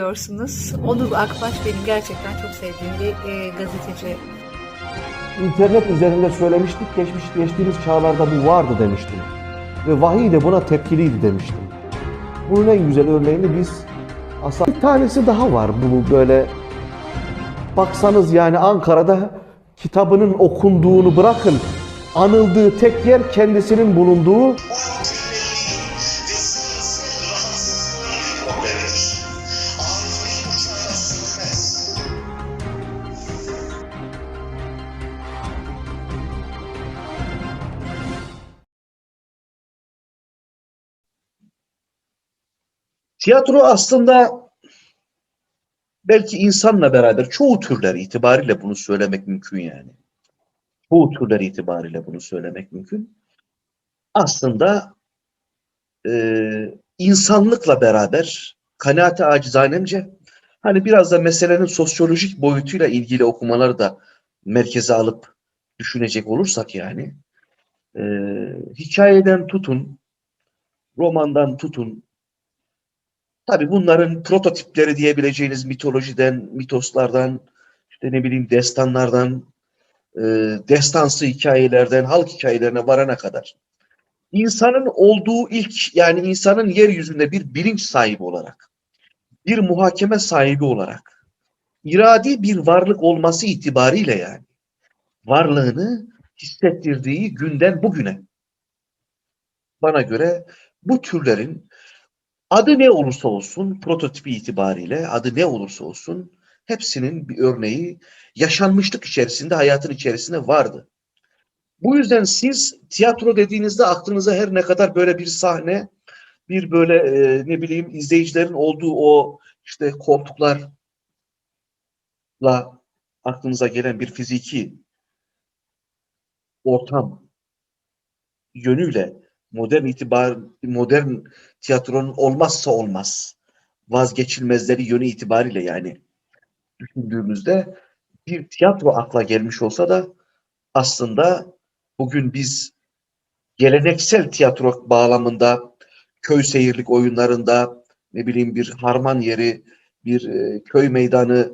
diyorsunuz. Onur Akbaş benim gerçekten çok sevdiğim bir e, gazeteci. İnternet üzerinde söylemiştik, geçmiş geçtiğimiz çağlarda bu vardı demiştim. Ve vahiy de buna tepkiliydi demiştim. Bunun en güzel örneğini biz aslında bir tanesi daha var bu böyle baksanız yani Ankara'da kitabının okunduğunu bırakın anıldığı tek yer kendisinin bulunduğu Tiyatro aslında belki insanla beraber çoğu türler itibariyle bunu söylemek mümkün yani. Çoğu türler itibariyle bunu söylemek mümkün. Aslında e, insanlıkla beraber kanaati acizanemce hani biraz da meselenin sosyolojik boyutuyla ilgili okumaları da merkeze alıp düşünecek olursak yani e, hikayeden tutun, romandan tutun, Tabii bunların prototipleri diyebileceğiniz mitolojiden, mitoslardan, işte ne bileyim destanlardan, e, destansı hikayelerden, halk hikayelerine varana kadar. İnsanın olduğu ilk, yani insanın yeryüzünde bir bilinç sahibi olarak, bir muhakeme sahibi olarak, iradi bir varlık olması itibariyle yani, varlığını hissettirdiği günden bugüne. Bana göre bu türlerin Adı ne olursa olsun, prototipi itibariyle adı ne olursa olsun hepsinin bir örneği yaşanmışlık içerisinde, hayatın içerisinde vardı. Bu yüzden siz tiyatro dediğinizde aklınıza her ne kadar böyle bir sahne, bir böyle e, ne bileyim izleyicilerin olduğu o işte koltuklarla aklınıza gelen bir fiziki ortam yönüyle modern itibar modern tiyatronun olmazsa olmaz vazgeçilmezleri yönü itibariyle yani düşündüğümüzde bir tiyatro akla gelmiş olsa da aslında bugün biz geleneksel tiyatro bağlamında köy seyirlik oyunlarında ne bileyim bir harman yeri, bir e, köy meydanı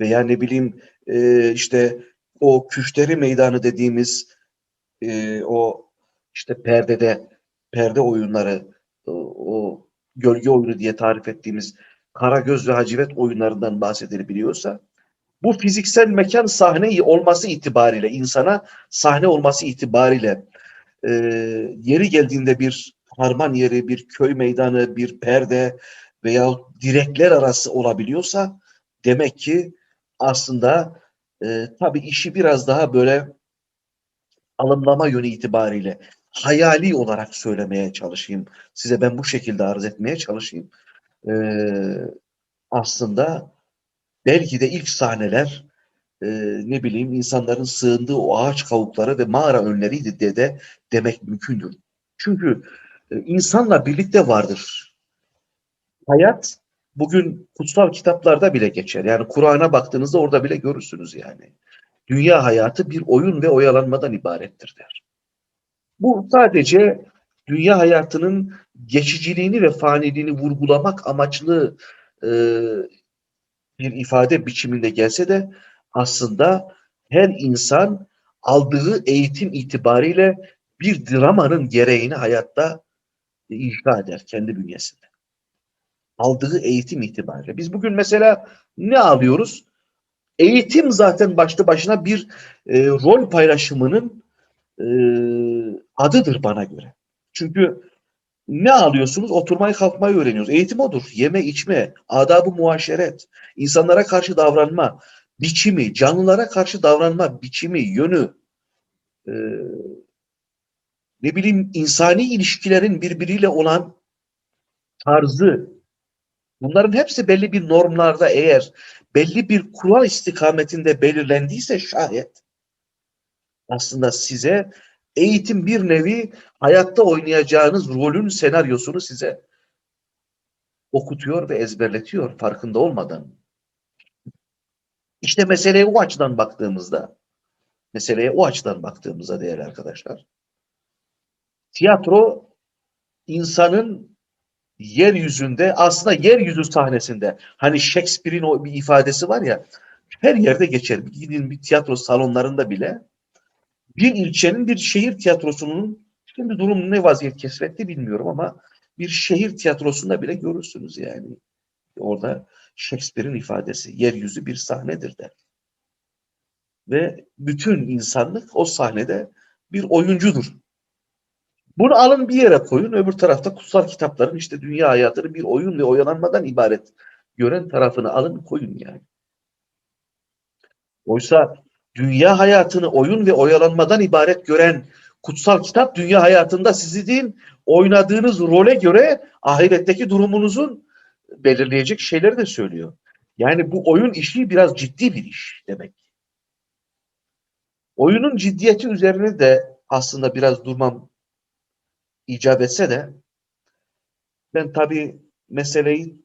veya ne bileyim e, işte o küşteri meydanı dediğimiz e, o işte perdede perde oyunları o, gölge oyunu diye tarif ettiğimiz Karagöz ve Hacivet oyunlarından bahsedilebiliyorsa bu fiziksel mekan sahne olması itibariyle insana sahne olması itibariyle e, yeri geldiğinde bir harman yeri, bir köy meydanı, bir perde veya direkler arası olabiliyorsa demek ki aslında e, tabii işi biraz daha böyle alımlama yönü itibariyle hayali olarak söylemeye çalışayım. Size ben bu şekilde arz etmeye çalışayım. Ee, aslında belki de ilk sahneler e, ne bileyim insanların sığındığı o ağaç kavukları ve mağara önleriydi de, de demek mümkündür. Çünkü e, insanla birlikte vardır. Hayat bugün kutsal kitaplarda bile geçer. Yani Kur'an'a baktığınızda orada bile görürsünüz yani. Dünya hayatı bir oyun ve oyalanmadan ibarettir der. Bu sadece dünya hayatının geçiciliğini ve faniliğini vurgulamak amaçlı e, bir ifade biçiminde gelse de aslında her insan aldığı eğitim itibariyle bir dramanın gereğini hayatta icra eder kendi bünyesinde. Aldığı eğitim itibariyle. Biz bugün mesela ne alıyoruz? Eğitim zaten başlı başına bir e, rol paylaşımının e, adıdır bana göre. Çünkü ne alıyorsunuz? Oturmayı kalkmayı öğreniyoruz. Eğitim odur. Yeme içme, adabı muaşeret, insanlara karşı davranma, biçimi, canlılara karşı davranma biçimi, yönü, e, ne bileyim insani ilişkilerin birbiriyle olan tarzı, bunların hepsi belli bir normlarda eğer belli bir kural istikametinde belirlendiyse şayet aslında size eğitim bir nevi hayatta oynayacağınız rolün senaryosunu size okutuyor ve ezberletiyor farkında olmadan. İşte meseleye o açıdan baktığımızda, meseleye o açıdan baktığımızda değerli arkadaşlar, tiyatro insanın yeryüzünde aslında yeryüzü sahnesinde hani Shakespeare'in o bir ifadesi var ya her yerde geçer. Gidin bir tiyatro salonlarında bile bir ilçenin bir şehir tiyatrosunun şimdi durum ne vaziyet keşfetti bilmiyorum ama bir şehir tiyatrosunda bile görürsünüz yani. Orada Shakespeare'in ifadesi yeryüzü bir sahnedir der. Ve bütün insanlık o sahnede bir oyuncudur. Bunu alın bir yere koyun. Öbür tarafta kutsal kitapların işte dünya hayatını bir oyun ve oyalanmadan ibaret gören tarafını alın koyun yani. Oysa dünya hayatını oyun ve oyalanmadan ibaret gören kutsal kitap dünya hayatında sizin oynadığınız role göre ahiretteki durumunuzun belirleyecek şeyleri de söylüyor. Yani bu oyun işi biraz ciddi bir iş demek. Oyunun ciddiyeti üzerine de aslında biraz durmam icap etse de ben tabii meseleyi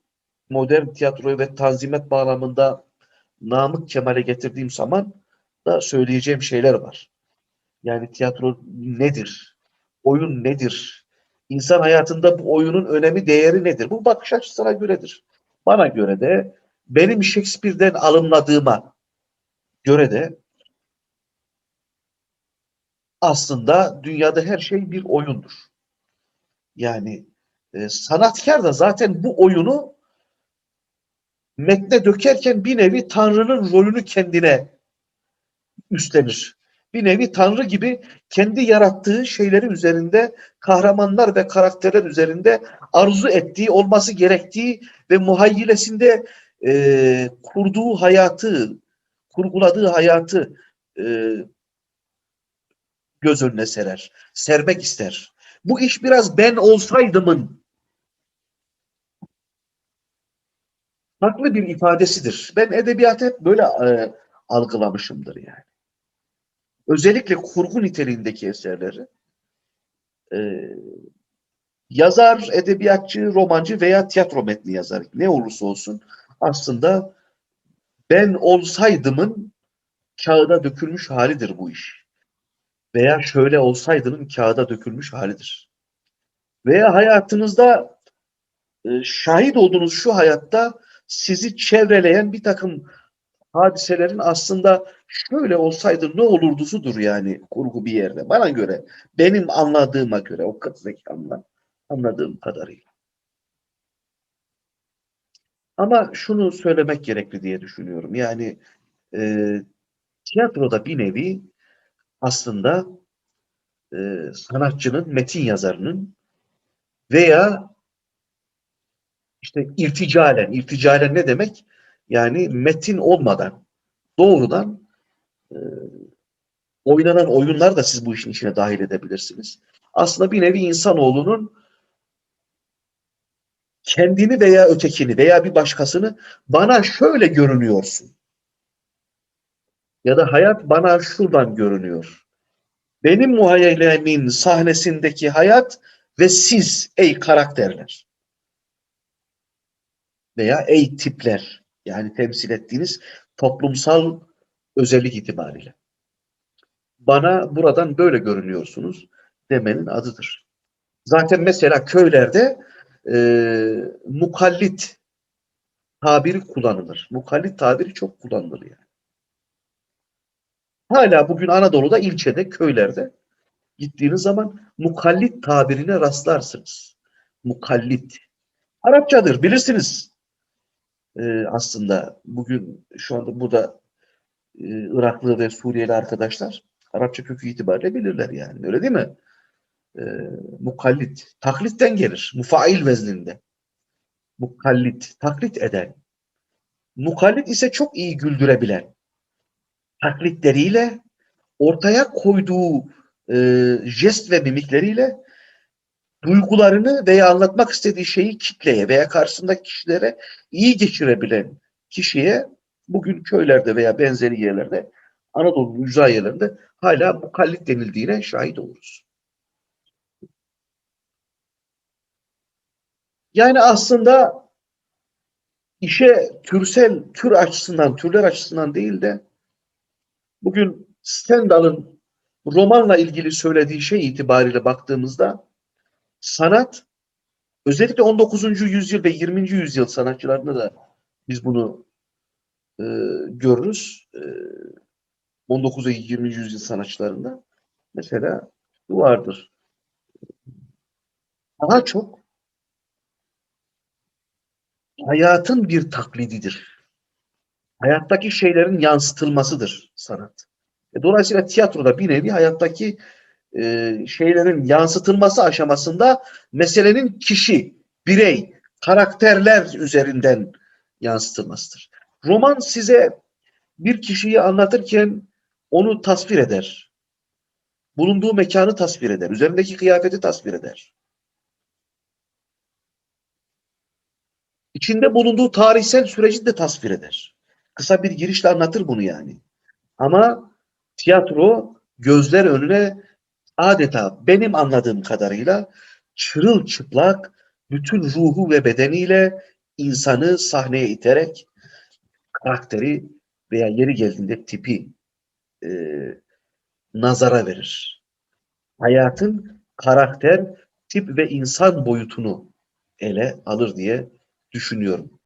modern tiyatroyu ve tanzimet bağlamında Namık Kemal'e getirdiğim zaman da söyleyeceğim şeyler var. Yani tiyatro nedir? Oyun nedir? İnsan hayatında bu oyunun önemi, değeri nedir? Bu bakış açısına göredir. Bana göre de benim Shakespeare'den alımladığıma göre de aslında dünyada her şey bir oyundur. Yani e, sanatkar da zaten bu oyunu metne dökerken bir nevi Tanrı'nın rolünü kendine üstlenir. Bir nevi Tanrı gibi kendi yarattığı şeyleri üzerinde kahramanlar ve karakterler üzerinde arzu ettiği, olması gerektiği ve muhayyilesinde e, kurduğu hayatı, kurguladığı hayatı e, göz önüne serer. Sermek ister. Bu iş biraz ben olsaydımın farklı bir ifadesidir. Ben edebiyatı hep böyle e, algılamışımdır yani. Özellikle kurgu niteliğindeki eserleri e, yazar, edebiyatçı, romancı veya tiyatro metni yazar. Ne olursa olsun aslında ben olsaydımın kağıda dökülmüş halidir bu iş. Veya şöyle olsaydının kağıda dökülmüş halidir. Veya hayatınızda e, şahit olduğunuz şu hayatta sizi çevreleyen bir takım hadiselerin aslında şöyle olsaydı ne olurdusudur yani kurgu bir yerde. Bana göre, benim anladığıma göre, o kıt zekamla anladığım kadarıyla. Ama şunu söylemek gerekli diye düşünüyorum. Yani e, tiyatroda bir nevi aslında e, sanatçının, metin yazarının veya işte irticalen, irticalen ne demek? Yani metin olmadan doğrudan e, oynanan oyunlar da siz bu işin içine dahil edebilirsiniz. Aslında bir nevi insanoğlunun kendini veya ötekini veya bir başkasını bana şöyle görünüyorsun. Ya da hayat bana şuradan görünüyor. Benim muhayyelemin sahnesindeki hayat ve siz ey karakterler veya ey tipler yani temsil ettiğiniz toplumsal özellik itibariyle. Bana buradan böyle görünüyorsunuz demenin adıdır. Zaten mesela köylerde e, mukallit tabiri kullanılır. Mukallit tabiri çok kullanılır yani. Hala bugün Anadolu'da ilçede, köylerde gittiğiniz zaman mukallit tabirine rastlarsınız. Mukallit. Arapçadır bilirsiniz. Ee, aslında bugün şu anda burada e, Iraklı ve Suriyeli arkadaşlar Arapça kökü itibariyle bilirler yani. Öyle değil mi? Ee, mukallit. Taklitten gelir. Mufail vezninde. Mukallit. Taklit eden. Mukallit ise çok iyi güldürebilen. Taklitleriyle ortaya koyduğu e, jest ve mimikleriyle duygularını veya anlatmak istediği şeyi kitleye veya karşısındaki kişilere iyi geçirebilen kişiye bugün köylerde veya benzeri yerlerde Anadolu'nun ücra yerlerinde hala mukallit denildiğine şahit oluruz. Yani aslında işe türsel, tür açısından, türler açısından değil de bugün Stendhal'ın romanla ilgili söylediği şey itibariyle baktığımızda sanat özellikle 19. yüzyıl ve 20. yüzyıl sanatçılarında da biz bunu e, görürüz. E, 19 ve 20. yüzyıl sanatçılarında mesela bu vardır. Daha çok hayatın bir taklididir. Hayattaki şeylerin yansıtılmasıdır sanat. E, Dolayısıyla tiyatroda bir nevi hayattaki e, şeylerin yansıtılması aşamasında meselenin kişi, birey, karakterler üzerinden yansıtılmasıdır. Roman size bir kişiyi anlatırken onu tasvir eder. Bulunduğu mekanı tasvir eder. Üzerindeki kıyafeti tasvir eder. İçinde bulunduğu tarihsel süreci de tasvir eder. Kısa bir girişle anlatır bunu yani. Ama tiyatro gözler önüne adeta benim anladığım kadarıyla çırılçıplak bütün ruhu ve bedeniyle insanı sahneye iterek karakteri veya yeri geldiğinde tipi e, nazara verir. Hayatın karakter, tip ve insan boyutunu ele alır diye düşünüyorum.